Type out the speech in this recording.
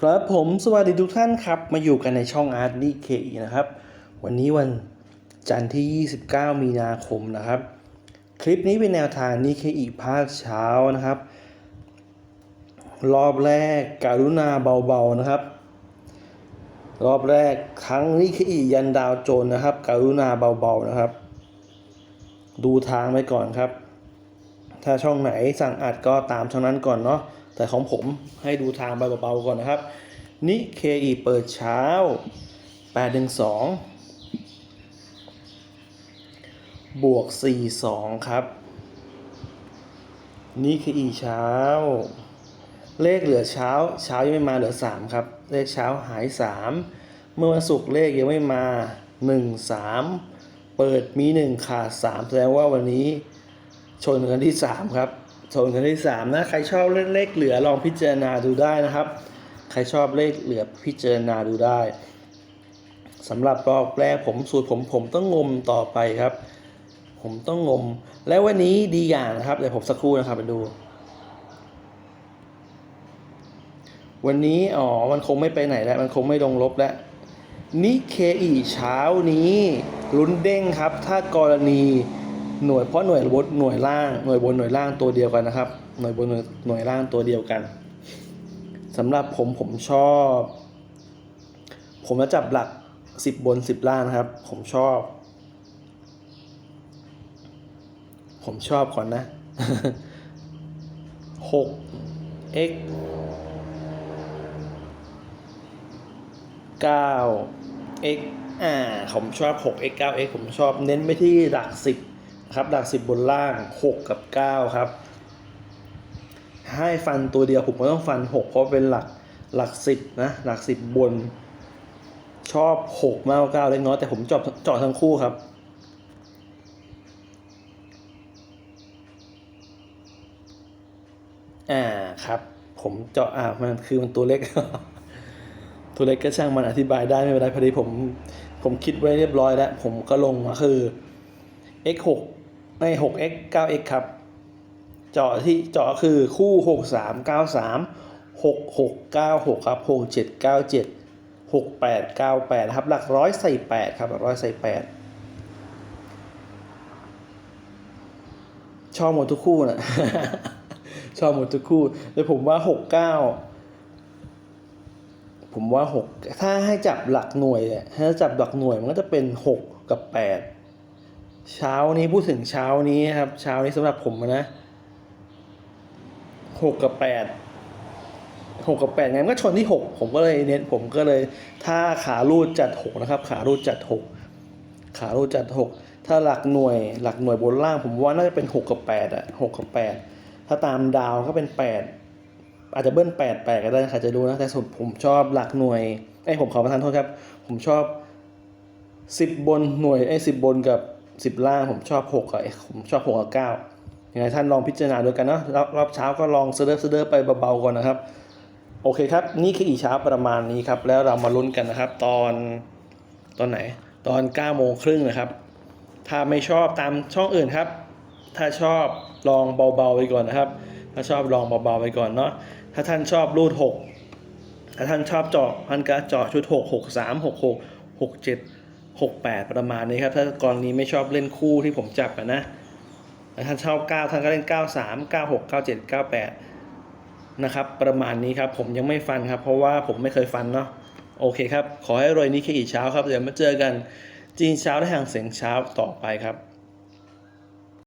ครับผมสวัสดีทุกท่านครับ มาอยู่กันในช่องอาร์ตดีเคนะครับ วันนี้วันจันทร์ที่ 29 มีนาคมนะครับ คลิปนี้เป็นแนวทางนิเคอีภาคเช้านะครับ รอบแรกการุณาเบาๆนะครับ รอบแรกทั้งนิเคอียันดาวโจนนะครับ การุณาเบาๆนะครับ ดูทางไปก่อนครับ ถ้าช่องไหนสั่งอัดก็ตามช่องนั้นก่อนเนาะ แต่ของผมให้ดูทางไปเบาๆก่อนนะครับนิเคอีเปิดเช้า 812 บวก 42 ครับนิเคอีเช้า เลขเหลือเช้า เช้ายังไม่มาเหลือ 3 ครับ เลขเช้าหาย 3 เมื่อวันศุกร์เลขยังไม่มา 1 3 เปิดมี 1 ขาด 3 แสดงว่าวันนี้ชนกันที่ 3 ครับ ชนกันที่3นะ ใครชอบเลขเลขเหลือลองพิจารณาดูได้นะครับ ใครชอบเลขเหลือพิจารณาดูได้สำหรับรอบแรกผมสูตรผมผมต้องงมต่อไปครับ ผมต้องงม แล้ววันนี้ดีอย่างนะครับเดี๋ยวผมสักครู่นะครับไปดู วันนี้อ๋อมันคงไม่ไปไหนแล้ว มันคงไม่ลงลบแล้วนิเคอีเช้านี้ลุ้นเด้งครับ ถ้ากรณี หน่วยเพราะหน่วยบนหน่วยล่างหน่วยบนหน่วยล่างตัวเดียวกันนะครับ หน่วยบนหน่วยหน่วยล่างตัวเดียวกันสำหรับผมผมชอบ ผมจะจับหลักสิบบนสิบล่างนะครับ ผมชอบ ผมชอบก่อนนะหก x 9 x อ่าผมชอบ 6 x 9 x ผมชอบเน้นไปที่หลัก10 ครับหลัก10บนล่าง 6 กับ 9 ครับ ให้ฟันตัวเดียวผมก็ต้องฟัน 6 เพราะเป็นหลักหลัก10นะหลัก10บบน ชอบ 6 มากกว่า9เล็กน้อยแต่ผมเจาะเจาะทั้งคู่ครับอ่าครับ ผมเจาะอ่ามันคือมันตัวเล็ก ตัวเล็กก็ช่างมันอธิบายได้ไม่เป็นไรพอดีผมผมคิดไว้เรียบร้อยแล้ว ผมก็ลงมาคือ x 6 ใน 6x 9x ครับ เจาะที่เจาะคือคู่ 6 3 9 3 6 6 9 6 ครับ 6 7 9 7 6 8 9 8 ครับ หลักร้อยใส่8ครับหลักร้อยใส่8ชอบหมดทุกคู่นะชอบหมดทุกคู่แต่ผมว่า 6 9ผมว่าหกถ้าให้จับหลักหน่วยเนี่ยถ้าจับหลักหน่วยมันก็จะเป็นหกกับแปด เช้านี้พูดถึงเช้านี้ครับ เช้านี้สำหรับผมนะหกกับแปดหกกับแปดงั้นก็ชนที่หกผมก็เลยเน้นผมก็เลย ถ้าขารูดจัดหกนะครับ ขารูดจัดหกขารูดจัดหกถ้าหลักหน่วยหลักหน่วยบนล่างผมว่าน่าจะเป็นหกกับแปดอะหกกับแปดถ้าตามดาวก็เป็นแปดอาจจะเบิ้ลแปดแปดก็ได้ใครจะรู้นะแต่ส่วนผมชอบหลักหน่วยไอ้ผมขอประทานโทษครับ ผมชอบสิบบนหน่วยไอ้สิบบนกับ สิบล่างผมชอบหกกับไอผมชอบหกกับเก้ายังไงท่านลองพิจารณาดูกันเนาะรอบรอบเช้าก็ลองเสดอเสดอไปเบาๆก่อนนะครับ โอเคครับ นี่คืออีเช้าประมาณนี้ครับ แล้วเรามาลุ้นกันนะครับ ตอนตอนไหน ตอน9ก้าโมงครึ่งนะครับ ถ้าไม่ชอบตามช่องอื่นครับ ถ้าชอบลองเบาๆไปก่อนนะครับ ถ้าชอบลองเบาๆไปก่อนเนาะถ้าท่านชอบรูดหกถ้าท่านชอบเจาะท่านก็เจาะชุดหกหกสาม หกแปดประมาณนี้ครับ ถ้ากรณีไม่ชอบเล่นคู่ที่ผมจับะนะท่านชอบเก้าท่านก็เล่นเก้าสามเก้าหกเก้าเจ็ดเก้าแปดนะครับ ประมาณนี้ครับ ผมยังไม่ฟันครับ เพราะว่าผมไม่เคยฟันเนาะโอเคครับ ขอให้รวยนี้แค่อีกเช้าครับ เดี๋ยวมาเจอกันจีนเช้าและห่างเสียงเช้าต่อไปครับ